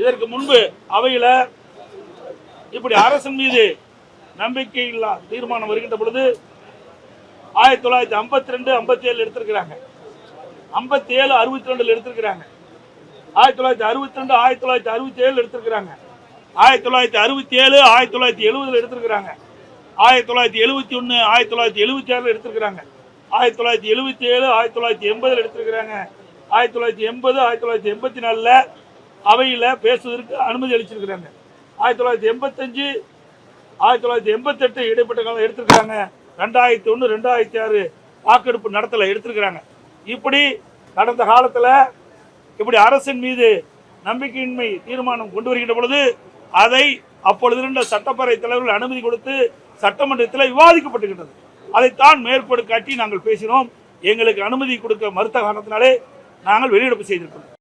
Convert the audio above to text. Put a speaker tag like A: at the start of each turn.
A: இதற்கு முன்பு அவையில் இப்படி அரசின் மீது நம்பிக்கை இல்லா தீர்மானம் வருகின்ற பொழுது ஆயிரத்தி தொள்ளாயிரத்தி ஐம்பத்தி ரெண்டு ஐம்பத்தி ஏழு எடுத்திருக்கிறாங்க ஐம்பத்தி ஏழு அறுபத்தி ரெண்டில் எடுத்திருக்கிறாங்க ஆயிரத்தி தொள்ளாயிரத்தி அறுபத்தி ரெண்டு ஆயிரத்தி தொள்ளாயிரத்தி அறுபத்தி ஏழு எடுத்திருக்கிறாங்க ஆயிரத்தி தொள்ளாயிரத்தி அறுபத்தி ஏழு ஆயிரத்தி தொள்ளாயிரத்தி எழுபதில் எடுத்திருக்கிறாங்க ஆயிரத்தி தொள்ளாயிரத்தி எழுபத்தி ஒன்று ஆயிரத்தி தொள்ளாயிரத்தி எழுபத்தி ஆறில் எடுத்திருக்கிறாங்க ஆயிரத்தி தொள்ளாயிரத்தி எழுபத்தி ஏழு ஆயிரத்தி தொள்ளாயிரத்தி எண்பதுல எடுத்திருக்கிறாங்க ஆயிரத்தி தொள்ளாயிரத்தி எண்பது ஆயிரத்தி தொள்ளாயிரத்தி எண்பத்தி நாலில் அவையில் பேசுவதற்கு அனுமதி அளிச்சிருக்கிறாங்க. ஆயிரத்தி தொள்ளாயிரத்தி எண்பத்தஞ்சு ஆயிரத்தி தொள்ளாயிரத்தி எண்பத்தெட்டு இடைப்பட்ட காலம் எடுத்திருக்கிறாங்க. ரெண்டாயிரத்தி ஒன்று ரெண்டாயிரத்தி ஆறு வாக்கெடுப்பு நடத்தலை எடுத்திருக்கிறாங்க. இப்படி கடந்த காலத்தில் இப்படி அரசின் மீது நம்பிக்கையின்மை தீர்மானம் கொண்டு வருகின்ற பொழுது அதை அப்பொழுது இருந்த சட்டப்பேரவை தலைவர்கள் அனுமதி கொடுத்து சட்டமன்றத்தில் விவாதிக்கப்பட்டுகின்றது. அதைத்தான் மேற்கோடு காட்டி நாங்கள் பேசினோம். எங்களுக்கு அனுமதி கொடுக்க மறுத்த காரணத்தினாலே நாங்கள் வெளியிடப்பு செய்திருக்கிறோம்.